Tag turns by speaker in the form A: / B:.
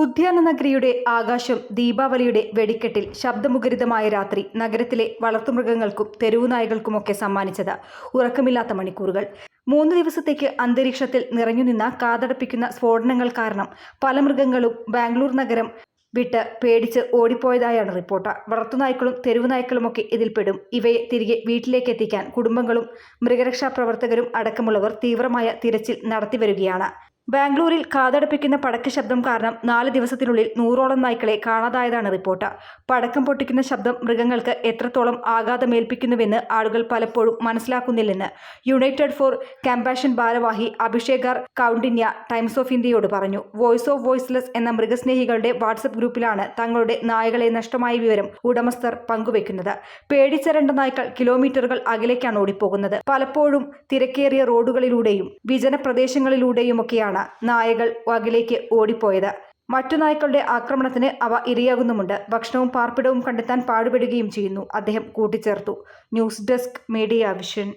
A: ഉദ്യാന നഗരിയുടെ ആകാശം ദീപാവലിയുടെ വെടിക്കെട്ടിൽ ശബ്ദമുഖരിതമായ രാത്രി നഗരത്തിലെ വളർത്തുമൃഗങ്ങൾക്കും തെരുവുനായകൾക്കുമൊക്കെ സമ്മാനിച്ചത് ഉറക്കമില്ലാത്ത മണിക്കൂറുകൾ. മൂന്ന് ദിവസത്തേക്ക് അന്തരീക്ഷത്തിൽ നിറഞ്ഞുനിന്ന കാതടപ്പിക്കുന്ന സ്ഫോടനങ്ങൾ കാരണം പല മൃഗങ്ങളും ബാംഗ്ലൂർ നഗരം വിട്ട് പേടിച്ച് ഓടിപ്പോയതായാണ് റിപ്പോർട്ട്. വളർത്തുനായ്ക്കളും തെരുവുനായ്ക്കളുമൊക്കെ ഇതിൽപ്പെടും ഇവയെ തിരികെ വീട്ടിലേക്ക് എത്തിക്കാൻ കുടുംബങ്ങളും മൃഗരക്ഷാ പ്രവർത്തകരും അടക്കമുള്ളവർ തീവ്രമായ തിരച്ചിൽ നടത്തിവരികയാണ്. ബാംഗ്ലൂരിൽ കാതടപ്പിക്കുന്ന പടക്ക ശബ്ദം കാരണം നാല് ദിവസത്തിനുള്ളിൽ നൂറോളം നായ്ക്കളെ കാണാതായതാണ് റിപ്പോർട്ട്. പടക്കം പൊട്ടിക്കുന്ന ശബ്ദം മൃഗങ്ങൾക്ക് എത്രത്തോളം ആഘാതമേൽപ്പിക്കുന്നുവെന്ന് ആളുകൾ പലപ്പോഴും മനസ്സിലാക്കുന്നില്ലെന്ന് യുണൈറ്റഡ് ഫോർ കമ്പാഷൻ ഭാരവാഹി അഭിഷേകർ കൗണ്ടിന്യ ടൈംസ് ഓഫ് ഇന്ത്യയോട് പറഞ്ഞു. വോയിസ് ഓഫ് വോയിസ്ലെസ് എന്ന മൃഗസ്നേഹികളുടെ വാട്സപ്പ് ഗ്രൂപ്പിലാണ് തങ്ങളുടെ നായകളെ നഷ്ടമായ വിവരം ഉടമസ്ഥർ പങ്കുവെക്കുന്നത്. പേടിച്ചരണ്ട നായ്ക്കൾ കിലോമീറ്ററുകൾ അകലേക്കാണ് ഓടിപ്പോകുന്നത്. പലപ്പോഴും തിരക്കേറിയ റോഡുകളിലൂടെയും വിജന പ്രദേശങ്ങളിലൂടെയുമൊക്കെയാണ് നായകൾ വകിലേക്ക് ഓടിപ്പോയത്. മറ്റു നായ്ക്കളുടെ ആക്രമണത്തിന് അവ ഇരയാകുന്നുമുണ്ട്. ഭക്ഷണവും പാർപ്പിടവും കണ്ടെത്താൻ പാടുപെടുകയും ചെയ്യുന്നു. അദ്ദേഹം കൂട്ടിച്ചേർത്തു. News desk media vision.